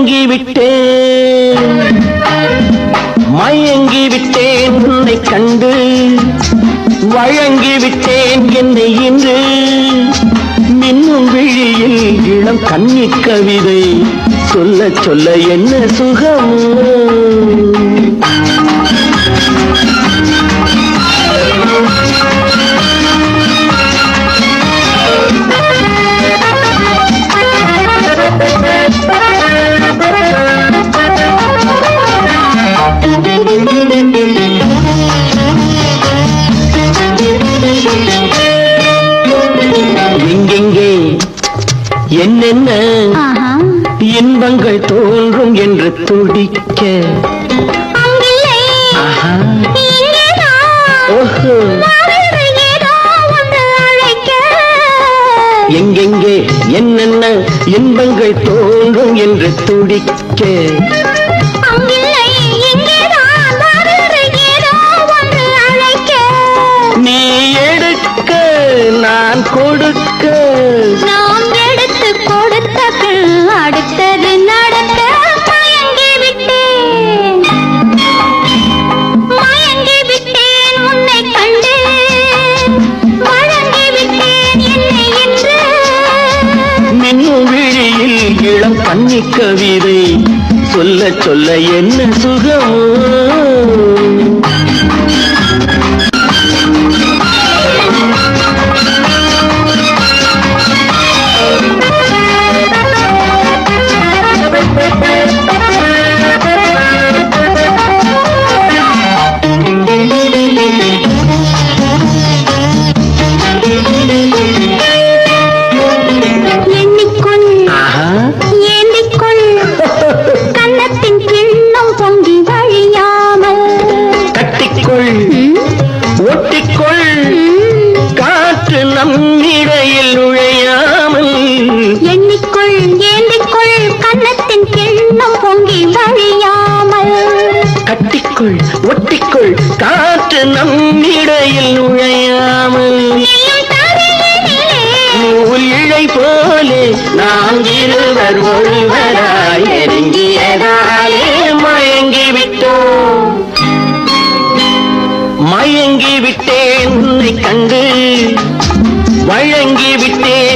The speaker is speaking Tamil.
மயங்கி விட்டேன் மயங்கி விட்டேன் உன்னை கண்டு. வழங்கி விட்டேன் என்னை இன்று. மின்னும் விழியில் இளம் கண்ணி கவிதை சொல்ல சொல்ல என்ன சுகம்? Bye. எங்கெங்கே? என்னென்ன? இன்பங்கள் தோன்றும் என்று துடிக்க. எங்கெங்கே? என்னென்ன? இன்பங்கள் தோன்றும் என்று துடிக்க. பன்னி கவிதை சொல்ல சொல்ல என்ன சுகம்? ஒட்டிக்கொள் ஒட்டிக்கொள். காற்று நம்மிடையில் நுழையாமல். நீயும் நூல் இழை போலே நாம் இருவர் ஒருவராய் நெருங்கியதாலே மயங்கி விட்டோம் மயங்கி விட்டேன் உன்னை கண்டு. வழங்கி விட்டேன்